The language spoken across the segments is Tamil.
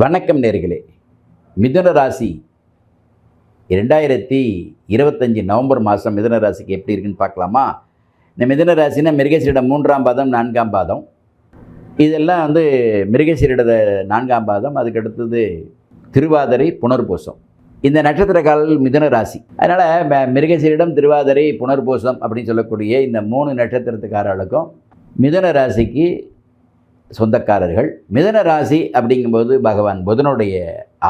வணக்கம் நேர்களே. மிதுன ராசி இரண்டாயிரத்தி இருபத்தஞ்சி நவம்பர் மாதம் மிதுன ராசிக்கு எப்படி இருக்குன்னு பார்க்கலாமா? இந்த மிதுன ராசினா மிருகசீரிடம் மூன்றாம் பாதம் நான்காம் பாதம். இதெல்லாம் வந்து மிருகசீரிட நான்காம் பாதம் அதுக்கு அடுத்தது திருவாதிரை புனர்பூசம். இந்த நட்சத்திரக்காரர்கள் மிதுன ராசி. அதனால் மிருகசீரிடம் திருவாதிரை புனர்பூசம் அப்படின்னு சொல்லக்கூடிய இந்த மூணு நட்சத்திரத்துக்காரர்களுக்கும் மிதுன ராசிக்கு சொந்தக்காரர்கள். மிதன ராசி அப்படிங்கும்போது பகவான் புதனுடைய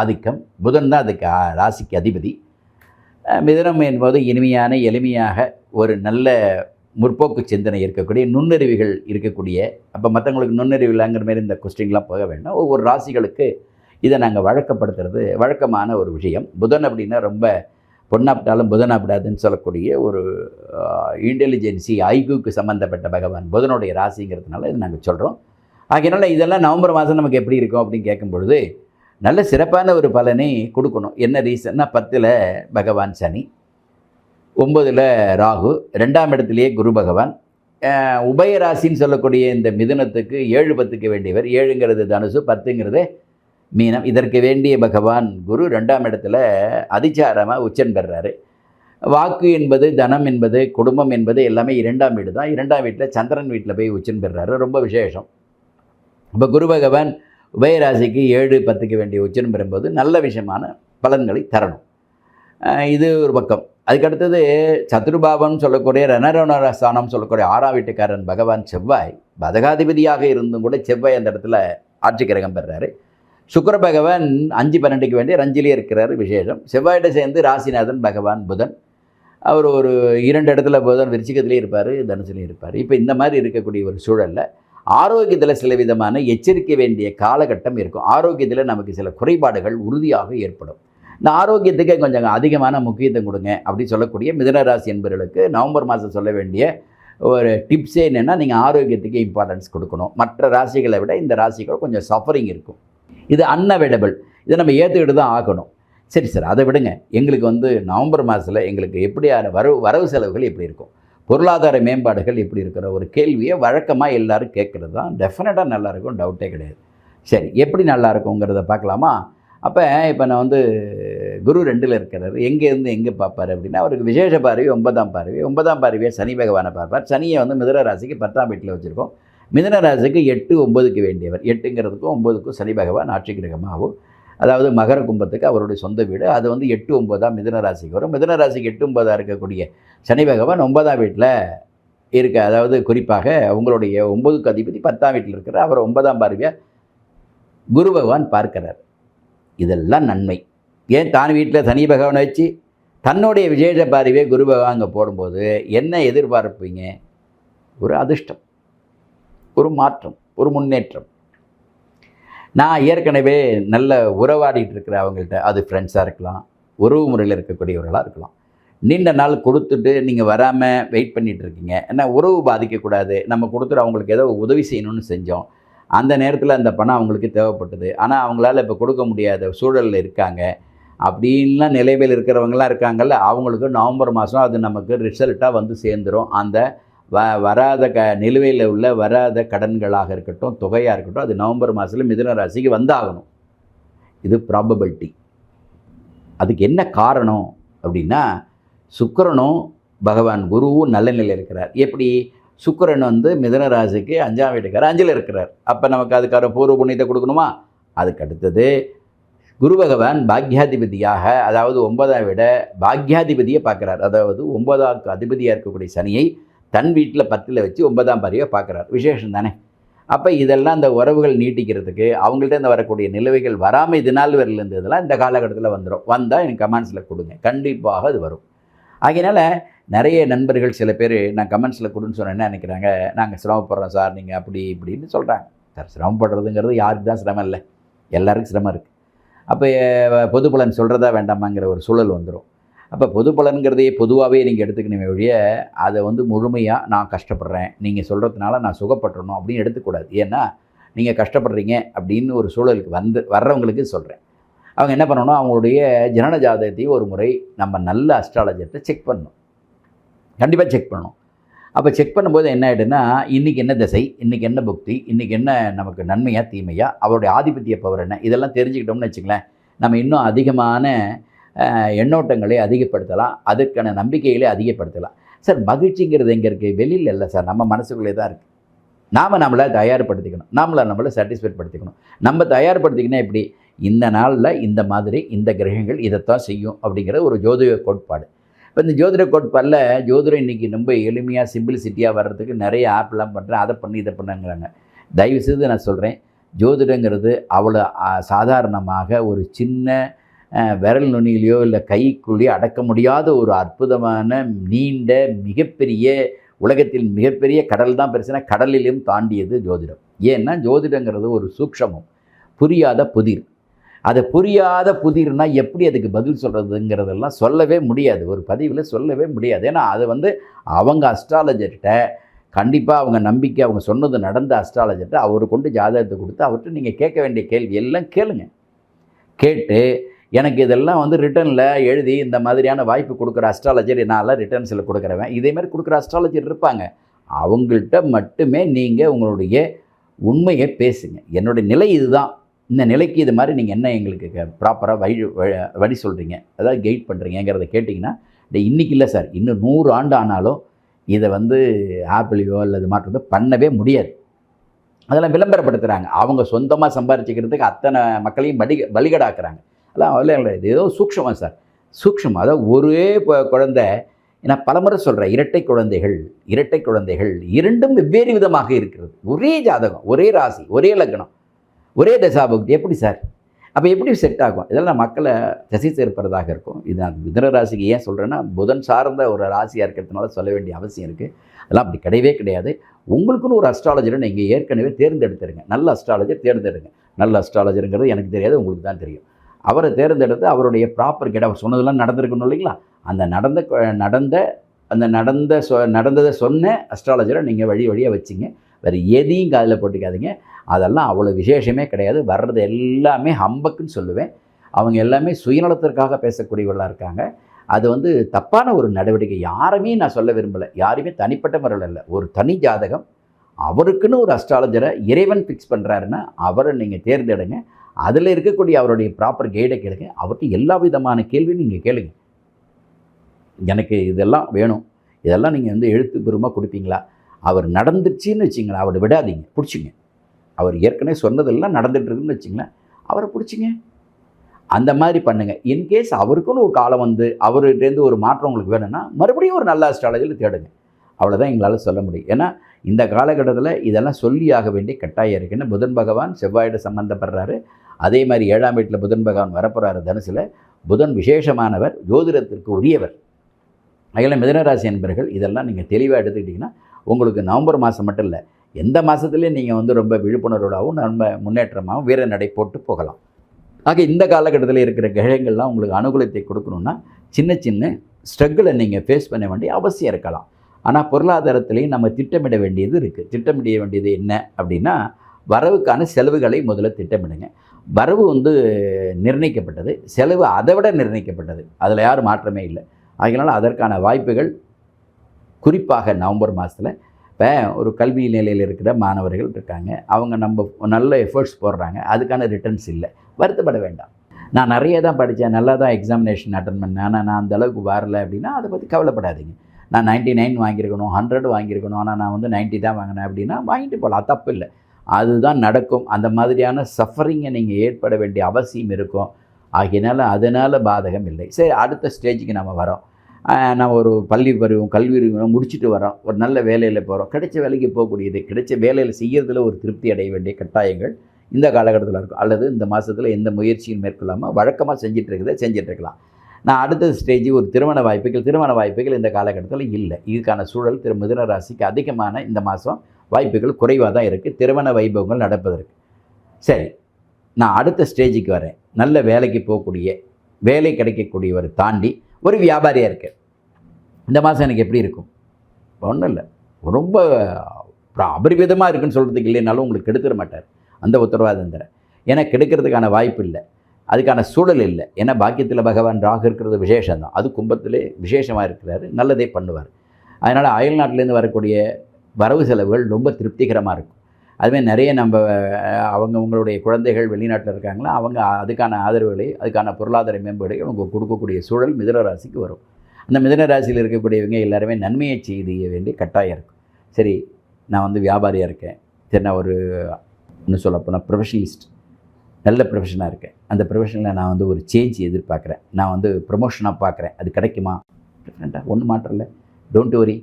ஆதிக்கம். புதன் தான் அதுக்கு ராசிக்கு அதிபதி. மிதனம் என்பது இனிமையான எளிமையாக ஒரு நல்ல முற்போக்கு சிந்தனை இருக்கக்கூடிய நுண்ணறிவுகள் இருக்கக்கூடிய அப்போ மற்றவங்களுக்கு நுண்ணறிவு இல்லைங்கிற மாதிரி இந்த கொஸ்டின்லாம் போக வேண்டாம். ஒவ்வொரு ராசிகளுக்கு இதை நாங்கள் வழக்கப்படுத்துறது வழக்கமான ஒரு விஷயம். புதன் அப்படின்னா ரொம்ப பொண்ணாப்பிட்டாலும் புதனாப்பிடாதுன்னு சொல்லக்கூடிய ஒரு இன்டெலிஜென்சி ஐகுக்கு சம்மந்தப்பட்ட பகவான் புதனுடைய ராசிங்கிறதுனால இது நாங்கள் சொல்கிறோம் ஆகையினால இதெல்லாம் நவம்பர் மாதம் நமக்கு எப்படி இருக்கும் அப்படின்னு கேட்கும் பொழுது நல்ல சிறப்பான ஒரு பலனை கொடுக்கணும். என்ன ரீசன்னா பத்தில் பகவான் சனி ஒம்பதில் ராகு ரெண்டாம் இடத்துலையே குரு பகவான். உபயராசின்னு சொல்லக்கூடிய இந்த மிதுனத்துக்கு ஏழு பத்துக்கு வேண்டியவர். ஏழுங்கிறது தனுசு பத்துங்கிறது மீனம். இதற்கு வேண்டிய பகவான் குரு ரெண்டாம் இடத்துல அதிச்சாரமாக உச்சன் பெறுறாரு வாக்கு என்பது தனம் என்பது குடும்பம் என்பது எல்லாமே இரண்டாம் வீடு தான் இரண்டாம் வீட்டில் சந்திரன் வீட்டில் போய் உச்சன் பெறுறாரு ரொம்ப விசேஷம். இப்போ குரு பகவான் உபயராசிக்கு ஏழு பத்துக்கு வேண்டிய உச்சனம் பெறும்போது நல்ல விஷயமான பலன்களை தரணும். இது ஒரு பக்கம். அதுக்கடுத்தது சத்ருபாவம் சொல்லக்கூடிய ரணரோணர ஸ்தானம் சொல்லக்கூடிய ஆறாம் வீட்டுக்காரன் பகவான் செவ்வாய் பதகாதிபதியாக இருந்தும் கூட செவ்வாய் அந்த இடத்துல ஆட்சி கிரகம் பெறுறாரு சுக்கர பகவான் அஞ்சு பன்னெண்டுக்கு வேண்டிய ரஞ்சிலே இருக்கிறார் விசேஷம். செவ்வாயிட்ட சேர்ந்து ராசிநாதன் பகவான் புதன். அவர் ஒரு இரண்டு இடத்துல புதன் விருச்சிகத்திலே இருப்பார் தனுசுலேயும் இருப்பார். இப்போ இந்த மாதிரி இருக்கக்கூடிய ஒரு சூழலில் ஆரோக்கியத்தில் சில விதமான எச்சரிக்கை வேண்டிய காலகட்டம் இருக்கும். ஆரோக்கியத்தில் நமக்கு சில குறைபாடுகள் உறுதியாக ஏற்படும். இந்த ஆரோக்கியத்துக்கு கொஞ்சம் அதிகமான முக்கியத்துவம் கொடுங்க அப்படின்னு சொல்லக்கூடிய மிதனராசி என்பவர்களுக்கு நவம்பர் மாதம் சொல்ல வேண்டிய ஒரு டிப்ஸே என்னென்னா நீங்கள் ஆரோக்கியத்துக்கு இம்பார்ட்டன்ஸ் கொடுக்கணும். மற்ற ராசிகளை விட இந்த ராசிகள் கொஞ்சம் சஃபரிங் இருக்கும். இது அன்அவைலபிள் இதை நம்ம ஏற்றுக்கிட்டு தான் ஆகணும். சரி சார் அதை விடுங்க. எங்களுக்கு வந்து நவம்பர் மாதத்தில் எங்களுக்கு எப்படியான வரவு வரவு செலவுகள் எப்படி இருக்கும்? பொருளாதார மேம்பாடுகள் எப்படி இருக்கிற ஒரு கேள்வியை வழக்கமாக எல்லோரும் கேட்குறது தான். டெஃபினட்டாக நல்லாயிருக்கும் டவுட்டே கிடையாது. சரி எப்படி நல்லா இருக்குங்கிறத பார்க்கலாமா? அப்போ இப்போ நான் வந்து குரு ரெண்டில் இருக்கிறார். எங்கேருந்து எங்கே பார்ப்பார் அப்படின்னா அவருக்கு விசேஷ பார்வை ஒன்பதாம் பார்வை. ஒன்பதாம் பார்வையை சனி பகவானை பார்ப்பார். சனியை வந்து மிதன ராசிக்கு பத்தாம் வீட்டில் வச்சுருக்கோம். மிதன ராசிக்கு எட்டு ஒம்பதுக்கு வேண்டியவர். எட்டுங்கிறதுக்கும் ஒம்பதுக்கும் சனி பகவான் ஆட்சி கிரகமாகவும் அதாவது மகர கும்பத்துக்கு அவருடைய சொந்த வீடு. அது வந்து எட்டு ஒன்பதாம் மிதன ராசிக்கு வரும். மிதன ராசிக்கு எட்டு ஒன்பதாக இருக்கக்கூடிய சனி பகவான் ஒன்பதாம் வீட்டில் இருக்க அதாவது குறிப்பாக உங்களுடைய ஒன்பதுக்கு அதிபதி பத்தாம் வீட்டில் இருக்கிற அவர் ஒன்பதாம் பார்வையாக குரு பகவான் பார்க்கிறார். இதெல்லாம் நன்மை. ஏன் தான் வீட்டில் சனி பகவானை வச்சு தன்னுடைய விசேஷ பார்வையை குரு பகவான் அங்கே போடும்போது என்ன எதிர்பார்ப்பீங்க? ஒரு அதிர்ஷ்டம். ஒரு மாற்றம். ஒரு முன்னேற்றம். நான் ஏற்கனவே நல்ல உறவாடிட்டு இருக்கிற அவங்கள்ட்ட அது ஃப்ரெண்ட்ஸாக இருக்கலாம். உறவு முறையில் இருக்கக்கூடியவர்களாக இருக்கலாம். நீண்ட நாள் கொடுத்துட்டு நீங்கள் வராமல் வெயிட் பண்ணிகிட்டு இருக்கீங்க. ஏன்னா உறவு பாதிக்கக்கூடாது. நம்ம கொடுத்துட்டு அவங்களுக்கு ஏதோ உதவி செய்யணும்னு செஞ்சோம். அந்த நேரத்தில் அந்த பணம் அவங்களுக்கு தேவைப்பட்டது. ஆனால் அவங்களால இப்போ கொடுக்க முடியாத சூழலில் இருக்காங்க. அப்படின்லாம் நிலைமையில் இருக்கிறவங்களாம் இருக்காங்கல்ல அவங்களுக்கு நவம்பர் மாதம் அது நமக்கு ரிசல்ட்டாக வந்து சேர்ந்துடும் அந்த வ வராத க நிலுவையில் உள்ள வராத கடன்களாக இருக்கட்டும் தொகையாக இருக்கட்டும் அது நவம்பர் மாதத்தில் மிதுன ராசிக்கு வந்தாகணும். இது ப்ராபபிலிட்டி அதுக்கு என்ன காரணம் அப்படின்னா சுக்கிரனும் பகவான் குருவும் நல்ல நிலையில் இருக்கிறார். எப்படி? சுக்கரன் வந்து மிதுன ராசிக்கு அஞ்சாம் வீட்டுக்காரர் அஞ்சில் இருக்கிறார். அப்போ நமக்கு அதுக்கான பூர்வ புண்ணியத்தை கொடுக்கணுமா? அதுக்கு அடுத்தது குரு பகவான் பாக்யாதிபதியாக அதாவது ஒன்பதாம் விட பாக்யாதிபதியை பார்க்குறார். அதாவது ஒன்பதாவது அதிபதியாக இருக்கக்கூடிய சனியை தன் வீட்டில் பத்தில் வச்சு ஒன்பதாம் பாரியை பார்க்குறார் விசேஷம் தானே? அப்போ இதெல்லாம் இந்த உறவுகள் நீட்டிக்கிறதுக்கு அவங்கள்ட்ட இந்த வரக்கூடிய நிலவைகள் வராமல் இது நாள் வரையில் இருந்ததெல்லாம் இந்த காலகட்டத்தில் வந்துடும் வந்தால் எனக்கு கமெண்ட்ஸில் கொடுங்க. கண்டிப்பாக அது வரும். அதனால் நிறைய நண்பர்கள் சில பேர் நான் கமெண்ட்ஸில் கொடுன்னு சொன்ன என்ன நினைக்கிறாங்க? நாங்கள் சிரமப்படுறோம் சார் நீங்கள் அப்படி இப்படின்னு சொல்கிறாங்க சார் சிரமப்படுறதுங்கிறது யாருக்கு தான் சிரமம் இல்லை. எல்லாருக்கும் சிரமம் இருக்குது அப்போ பொது பலன் சொல்கிறதா வேண்டாமாங்கிற ஒரு சூழல் வந்துடும் அப்போ பொது பலன்கிறதையே பொதுவாகவே நீங்கள் எடுத்துக்கணுமே ஒழிய அதை வந்து முழுமையாக நான் கஷ்டப்படுறேன். நீங்கள் சொல்கிறதுனால நான் சுகப்பட்டுறணும் அப்படின்னு எடுத்துக்கூடாது. ஏன்னா நீங்கள் கஷ்டப்படுறீங்க அப்படின்னு ஒரு சூழலுக்கு வந்து வர்றவங்களுக்கு சொல்கிறேன் அவங்க என்ன பண்ணணும்? அவங்களுடைய ஜனன ஜாதகத்தையும் ஒரு முறை நம்ம நல்ல அஸ்ட்ராலஜர்கிட்ட செக் பண்ணணும். கண்டிப்பாக செக் பண்ணணும். அப்போ செக் பண்ணும்போது என்ன ஆகிடுன்னா இன்றைக்கி என்ன திசை இன்றைக்கி என்ன புக்தி இன்றைக்கி என்ன நமக்கு நன்மையாக தீமையா அவருடைய ஆதிபத்திய பவர் என்ன இதெல்லாம் தெரிஞ்சுக்கிட்டோம்னு வச்சுங்களேன் நம்ம இன்னும் அதிகமான எண்ணோட்டங்களை அதிகப்படுத்தலாம். அதுக்கான நம்பிக்கைகளை அதிகப்படுத்தலாம். சார் மகிழ்ச்சிங்கிறது எங்கே இருக்குது வெளியில் இல்லை சார். நம்ம மனசுக்குள்ளே தான் இருக்குது நாம் நம்மளை தயார்படுத்திக்கணும். நம்மளை நம்மளை சாட்டிஸ்ஃபைட் படுத்திக்கணும். நம்ம தயார்படுத்திக்கணும் எப்படி? இந்த நாளில் இந்த மாதிரி இந்த கிரகங்கள் இதைத்தான் செய்யும் அப்படிங்கிற ஒரு ஜோதிட கோட்பாடு. இப்போ இந்த ஜோதிட கோட்பாடில் ஜோதிடம் இன்றைக்கி ரொம்ப எளிமையாக சிம்பிளிசிட்டியாக வர்றதுக்கு நிறைய ஆப்லாம் பண்ணுறேன் அதை பண்ணி இதை பண்ணுங்கிறாங்க. தயவுசெய்து நான் சொல்கிறேன் ஜோதிடங்கிறது அவ்வளோ சாதாரணமாக ஒரு சின்ன விரல் நுனியிலையோ இல்லை கைக்குள்ளேயோ அடக்க முடியாத ஒரு அற்புதமான நீண்ட மிகப்பெரிய உலகத்தில் மிகப்பெரிய கடல் தான் பிரச்சனை கடலிலும் தாண்டியது ஜோதிடம். ஏன்னா ஜோதிடங்கிறது ஒரு சூக்ஷமம். புரியாத புதிர். அதை புரியாத புதிர்னா எப்படி அதுக்கு பதில் சொல்கிறதுங்கிறதெல்லாம் சொல்லவே முடியாது. ஒரு பதிவில் சொல்லவே முடியாது. ஏன்னா அது வந்து அவங்க அஸ்ட்ராலஜர்கிட்ட கண்டிப்பாக அவங்க நம்பிக்கை அவங்க சொன்னது நடந்த அஸ்ட்ராலஜர்கிட்ட அவர் கொண்டு ஜாதகத்தை கொடுத்து அவர்கிட்ட நீங்கள் கேட்க வேண்டிய கேள்வி எல்லாம் கேளுங்க. கேட்டு எனக்கு இதெல்லாம் வந்து ரிட்டனில் எழுதி இந்த மாதிரியான வாய்ப்பு கொடுக்குற அஸ்ட்ராலஜர் என்னால் ரிட்டர்ன்ஸில் கொடுக்குறவன். இதேமாதிரி கொடுக்குற அஸ்ட்ராலஜர் இருப்பாங்க. அவங்கள்ட்ட மட்டுமே நீங்கள் உங்களுடைய உண்மையை பேசுங்க. என்னுடைய நிலை இதுதான். இந்த நிலைக்கு இது மாதிரி நீங்கள் என்ன எங்களுக்கு ப்ராப்பராக வழி வழி சொல்கிறீங்க அதாவது கைட் பண்ணுறீங்கிறத கேட்டிங்கன்னா இந்த இன்னைக்கு இல்லை சார் இன்னும் நூறு ஆண்டு ஆனாலும் இதை வந்து ஆப்பிளையோ அல்லது மாற்றதோ பண்ணவே முடியாது. அதெல்லாம் விளம்பரப்படுத்துகிறாங்க அவங்க சொந்தமாக சம்பாரிச்சுக்கிறதுக்கு அத்தனை மக்களையும் பலி பலிகடாக்குறாங்க அதெல்லாம் அவ்வளோ இல்லை இது ஏதோ சூக்ஷமாக சார். சூக்ஷமாக அதாவது ஒரே குழந்த குழந்தை நான் பலமுறை சொல்கிறேன் இரட்டை குழந்தைகள் இரட்டை குழந்தைகள் இரண்டும் வெவ்வேறு விதமாக இருக்கிறது. ஒரே ஜாதகம் ஒரே ராசி ஒரே லக்னம் ஒரே தசாபக்தி. எப்படி சார்? அப்போ எப்படி செட் ஆகும்? இதெல்லாம் மக்களை திசை சேர்ப்பதாக இருக்கும். இது நான் மிதன ராசிக்கு ஏன் சொல்கிறேன்னா புதன் சார்ந்த ஒரு ராசியாக இருக்கிறதுனால சொல்ல வேண்டிய அவசியம் இருக்குது அதெல்லாம் அப்படி கிடையவே கிடையாது. உங்களுக்குன்னு ஒரு அஸ்ட்ராலஜரை நீங்கள் ஏற்கனவே தேர்ந்தெடுத்துருங்க. நல்ல அஸ்ட்ராலஜர் தேர்ந்தெடுங்க. நல்ல அஸ்ட்ராலஜருங்கிறது எனக்கு தெரியாது உங்களுக்கு தான் தெரியும். அவரை தேர்ந்தெடுத்து அவருடைய ப்ராப்பர் கேட்ட அவர் சொன்னதெல்லாம் நடந்திருக்கணும் இல்லைங்களா? அந்த நடந்த நடந்த அந்த நடந்த சொ நடந்ததை சொன்ன அஸ்ட்ராலஜரை நீங்கள் வழி வழியாக வச்சிங்க. வேறு எதையும் காதில் போட்டுக்காதீங்க. அதெல்லாம் அவ்வளோ விசேஷமே கிடையாது. வர்றது எல்லாமே ஹம்பக்குன்னு சொல்லுவேன். அவங்க எல்லாமே சுயநலத்திற்காக பேசக்கூடியவர்களாக இருக்காங்க. அது வந்து தப்பான ஒரு நடவடிக்கை. யாருமே நான் சொல்ல விரும்பலை. யாருமே தனிப்பட்ட முறையில் இல்லை ஒரு தனி ஜாதகம். அவருக்குன்னு ஒரு அஸ்ட்ராலஜரை இறைவன் ஃபிக்ஸ் பண்ணுறாருன்னா அவரை நீங்கள் தேர்ந்தெடுங்க. அதில் இருக்கக்கூடிய அவருடைய ப்ராப்பர் கைடை கேளுங்க. அவர்கிட்ட எல்லா விதமான கேள்வியும் நீங்கள் கேளுங்க. எனக்கு இதெல்லாம் வேணும். இதெல்லாம் நீங்கள் வந்து எழுத்துப்பூர்வமாக கொடுப்பீங்களா? அவர் நடந்துருச்சுன்னு வச்சிங்களேன். அவரை விடாதீங்க. பிடிச்சிங்க. அவர் ஏற்கனவே சொன்னதெல்லாம் நடந்துட்டுருக்குன்னு வச்சிங்களேன். அவரை பிடிச்சிங்க. அந்த மாதிரி பண்ணுங்கள் இன்கேஸ் அவருக்குன்னு ஒரு காலம் வந்து அவர்கிட்டேருந்து ஒரு மாற்றம் உங்களுக்கு வேணும்னா மறுபடியும் ஒரு நல்ல அஸ்ட்ராலஜியில் தேடுங்க. அவ்வளோதான் எங்களால் சொல்ல முடியும். ஏன்னா இந்த காலகட்டத்தில் இதெல்லாம் சொல்லி ஆக வேண்டிய கட்டாயம் இருக்குன்னு புதன் பகவான் செவ்வாயிட சம்மந்தப்படுறாரு அதே மாதிரி ஏழாம் வீட்டில் புதன் பகவான் வரப்போகிறாரு தனுசில் புதன் விசேஷமானவர் ஜோதிடத்திற்கு உரியவர். அதில் மிதனராசி என்பர்கள் இதெல்லாம் நீங்கள் தெளிவாக எடுத்துக்கிட்டிங்கன்னா உங்களுக்கு நவம்பர் மாதம் மட்டும் இல்லை எந்த மாதத்துலேயும் நீங்கள் வந்து ரொம்ப விழிப்புணர்வோடாகவும் நம்ம முன்னேற்றமாகவும் வீர நடை போட்டு போகலாம். ஆக இந்த காலகட்டத்தில் இருக்கிற கிரகங்கள்லாம் உங்களுக்கு அனுகூலத்தை கொடுக்கணுன்னா சின்ன சின்ன ஸ்ட்ரகிளை நீங்கள் ஃபேஸ் பண்ண வேண்டிய அவசியம் இருக்கலாம். ஆனால் பொருளாதாரத்திலையும் நம்ம திட்டமிட வேண்டியது இருக்குது திட்டமிட வேண்டியது என்ன அப்படின்னா வரவுக்கான செலவுகளை முதல்ல திட்டமிடுங்க. வரவு வந்து நிர்ணயிக்கப்பட்டது. செலவு அதை விட நிர்ணயிக்கப்பட்டது. அதில் யாரும் மாற்றமே இல்லை. அதனால் அதற்கான வாய்ப்புகள் குறிப்பாக நவம்பர் மாதத்தில் இப்போ ஒரு கல்வி நிலையில் இருக்கிற மாணவர்கள் இருக்காங்க. அவங்க நம்ம நல்ல எஃபர்ட்ஸ் போடுறாங்க. அதுக்கான ரிட்டர்ன்ஸ் இல்லை. வருத்தப்பட வேண்டாம். நான் நிறைய தான் படித்தேன். நல்லா தான் எக்ஸாமினேஷன் அட்டன் பண்ணேன். ஆனால் நான் அந்தளவுக்கு வரலை வரல அப்படின்னா அதை பற்றி கவலைப்படாதீங்க. நான் 99 நைன் வாங்கியிருக்கணும் ஹண்ட்ரட் வாங்கியிருக்கணும். ஆனால் நான் வந்து 90 தான் வாங்கினேன் அப்படின்னா வாங்கிட்டு போகலாம். தப்பு இல்லை. அதுதான் நடக்கும். அந்த மாதிரியான சஃபரிங்கை நீங்கள் ஏற்பட வேண்டிய அவசியம் இருக்கும். ஆகினால அதனால் பாதகம் இல்லை. சரி அடுத்த ஸ்டேஜுக்கு நம்ம வரோம். நம்ம ஒரு பள்ளி பருவம் கல்வி பருவம் முடிச்சுட்டு வரோம். ஒரு நல்ல வேலையில் போகிறோம் கிடைச்ச வேலைக்கு போகக்கூடியது கிடைச்ச வேலையில் செய்கிறதுல ஒரு திருப்தி அடைய வேண்டிய கட்டாயங்கள் இந்த காலகட்டத்தில் இருக்கும். அல்லது இந்த மாதத்தில் எந்த முயற்சியும் மேற்கொள்ளாமல் வழக்கமாக செஞ்சுட்டு இருக்கிறத இருக்கலாம் நான் அடுத்த ஸ்டேஜ் ஒரு திருமண வாய்ப்புகள் திருமண வாய்ப்புகள் இந்த காலகட்டத்தில் இல்லை. இதுக்கான சூழல் திரு மிதுன ராசிக்கு அதிகமான இந்த மாதம் வாய்ப்புகள் குறைவாக தான் இருக்குது திருமண வைபவங்கள் நடப்பதற்கு. சரி நான் அடுத்த ஸ்டேஜுக்கு வரேன். நல்ல வேலைக்கு போகக்கூடிய வேலை கிடைக்கக்கூடியவர் தாண்டி ஒரு வியாபாரியாக இருக்கு இந்த மாதம் எனக்கு எப்படி இருக்கும்? ஒன்றும் இல்லை. ரொம்ப அபரிவிதமாக இருக்குன்னு சொல்கிறதுக்கு இல்லைனாலும் உங்களுக்கு கெடுத்துட மாட்டார். அந்த உத்தரவாதம் தரேன். ஏன்னா கெடுக்கிறதுக்கான வாய்ப்பு இல்லை. அதுக்கான சூழல் இல்லை. ஏன்னா பாக்கியத்தில் பகவான் ராகு இருக்கிறது விசேஷம் தான் அது கும்பத்திலே விசேஷமாக இருக்கிறாரு. நல்லதே பண்ணுவார். அதனால் அயல் நாட்டிலேருந்து வரக்கூடிய வரவு செலவுகள் ரொம்ப திருப்திகரமாக இருக்கும். அதுமாதிரி நிறைய நம்ம அவங்க உங்களுடைய குழந்தைகள் வெளிநாட்டில் இருக்காங்களா அவங்க அதுக்கான ஆதரவுகளை அதுக்கான பொருளாதார மேம்பாடுகள் அவங்க கொடுக்கக்கூடிய சூழல் மிதன ராசிக்கு வரும். அந்த மிதன ராசியில் இருக்கக்கூடியவங்க எல்லாருமே நன்மையை செய்ய வேண்டிய கட்டாயம் இருக்கும். சரி நான் வந்து வியாபாரியாக இருக்கேன். சரி நான் ஒரு இன்னும் சொல்லப்போனால் ப்ரொஃபஷனலிஸ்ட் நல்ல ப்ரொஃபஷனாக இருக்கேன். அந்த ப்ரொஃபஷனில் நான் வந்து ஒரு சேஞ்ச் எதிர்பார்க்குறேன். நான் வந்து ப்ரொமோஷனாக பார்க்குறேன். அது கிடைக்குமா? டிஃப்ரெண்ட்டாக ஒன்றும் மாற்றம் இல்லை. டோன்ட் வரி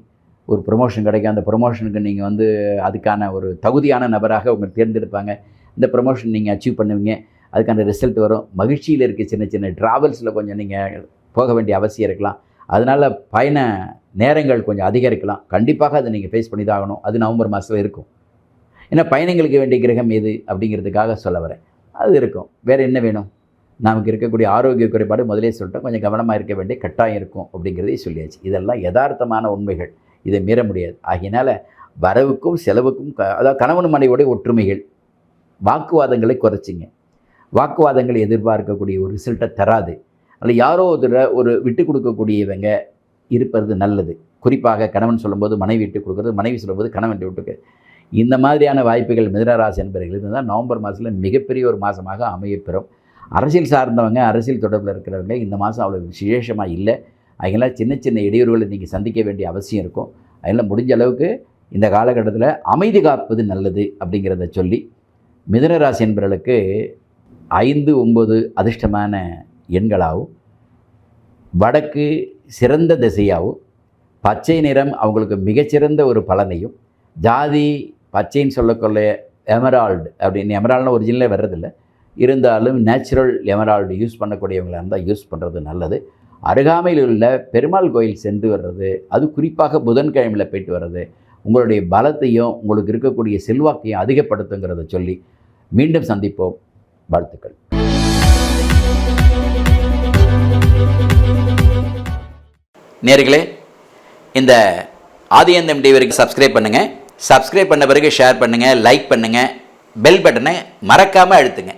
ஒரு ப்ரொமோஷன் கிடைக்கும். அந்த ப்ரொமோஷனுக்கு நீங்கள் வந்து அதுக்கான ஒரு தகுதியான நபராக உங்களை தேர்ந்தெடுப்பாங்க. இந்த ப்ரொமோஷன் நீங்கள் அச்சீவ் பண்ணுவீங்க. அதுக்கான ரிசல்ட் வரும். மகிழ்ச்சியில் இருக்க சின்ன சின்ன ட்ராவல்ஸில் கொஞ்சம் நீங்கள் போக வேண்டிய அவசியம் இருக்கலாம். அதனால் பயண நேரங்கள் கொஞ்சம் அதிகரிக்கலாம் கண்டிப்பாக அதை நீங்கள் ஃபேஸ் பண்ணி தான் ஆகணும். அது நவம்பர் மாதத்தில் இருக்கும். ஏன்னா பயணங்களுக்கு வேண்டிய கிரகம் எது அப்படிங்கிறதுக்காக சொல்ல வரேன். அது இருக்கும். வேறு என்ன வேணும்? நமக்கு இருக்கக்கூடிய ஆரோக்கிய குறைபாடு முதலே சொல்லிட்டோம். கொஞ்சம் கவனமாக இருக்க வேண்டிய கட்டாயம் இருக்கும் அப்படிங்கிறதையும் சொல்லியாச்சு. இதெல்லாம் யதார்த்தமான உண்மைகள். இதை மீற முடியாது. ஆகையினால் வரவுக்கும் செலவுக்கும் க அதாவது கணவன் மனைவியோடைய ஒற்றுமைகள் வாக்குவாதங்களை குறைச்சிங்க. வாக்குவாதங்களை எதிர்பார்க்கக்கூடிய ஒரு ரிசல்ட்டை தராது. அதில் யாரோ ஒரு ஒரு விட்டு கொடுக்கக்கூடியவங்க இருப்பது நல்லது. குறிப்பாக கணவன் சொல்லும்போது மனைவி விட்டு கொடுக்குறது மனைவி சொல்லும்போது கணவன் விட்டு இந்த மாதிரியான வாய்ப்புகள் மிதனராசி என்பவர்கள் இருந்தால் நவம்பர் மாதத்தில் மிகப்பெரிய ஒரு மாதமாக அமையப்பெறும் அரசியல் சார்ந்தவங்க அரசியல் தொடர்பில் இருக்கிறவங்க இந்த மாதம் அவ்வளோ விசேஷமாக இல்லை. அதனால் சின்ன சின்ன இடையூறுகளை நீங்கள் சந்திக்க வேண்டிய அவசியம் இருக்கும். அதனால் முடிஞ்ச அளவுக்கு இந்த காலகட்டத்தில் அமைதி காப்பது நல்லது அப்படிங்கிறத சொல்லி மிதனராசி என்பவர்களுக்கு ஐந்து ஒம்பது அதிர்ஷ்டமான எண்களாகவும் வடக்கு சிறந்த திசையாகவும் பச்சை நிறம் அவங்களுக்கு மிகச்சிறந்த ஒரு பலனையும் ஜாதி பச்சைன்னு சொல்லக்கொள்ள எமரால்டு அப்படின்னு எமரால்டுனா ஒரிஜினலே வர்றதில்லை. இருந்தாலும் நேச்சுரல் எமரால்டு யூஸ் பண்ணக்கூடியவங்களாக இருந்தால் யூஸ் பண்ணுறது நல்லது. அருகாமையில் உள்ள பெருமாள் கோயில் சென்று வர்றது அது குறிப்பாக புதன்கிழமையில் போயிட்டு வர்றது உங்களுடைய பலத்தையும் உங்களுக்கு இருக்கக்கூடிய செல்வாக்கையும் அதிகப்படுத்துங்கிறத சொல்லி மீண்டும் சந்திப்போம். வாழ்த்துக்கள். நேர்களே இந்த ஆதியந்தம் டிவி வரைக்கும் சப்ஸ்கிரைப் பண்ணுங்கள் சப்ஸ்கிரைப் பண்ண பிறகு ஷேர் பண்ணுங்கள் லைக் பண்ணுங்கள் பெல் பட்டனை மறக்காமல் அழுத்துங்க.